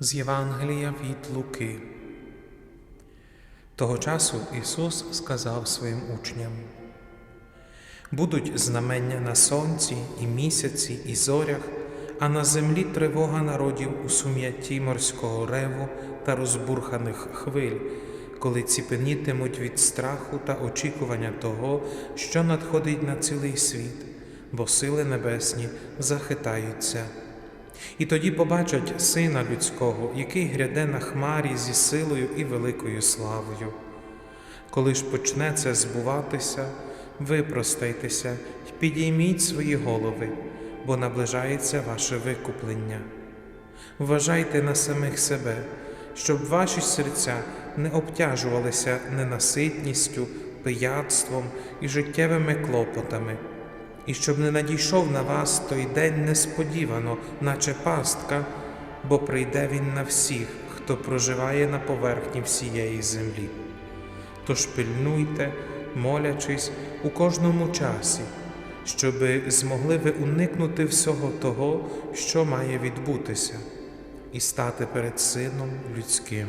З Євангелія від Луки. Того часу Ісус сказав своїм учням: Будуть знамення на сонці і місяці, і зорях, а на землі тривога народів у сум'ятті морського реву та розбурханих хвиль, коли ціпенітимуть від страху та очікування того, що надходить на цілий світ, бо сили небесні захитаються. І тоді побачать Сина Людського, який гряде на хмарі зі силою і великою славою. Коли ж почне це збуватися, випростайтеся й підійміть свої голови, бо наближається ваше викуплення. Вважайте на самих себе, щоб ваші серця не обтяжувалися ненаситністю, пияцтвом і життєвими клопотами і щоб не надійшов на вас той день несподівано, наче пастка, бо прийде він на всіх, хто проживає на поверхні всієї землі. Тож пильнуйте, молячись у кожному часі, щоби змогли ви уникнути всього того, що має відбутися, і стати перед Сином людським.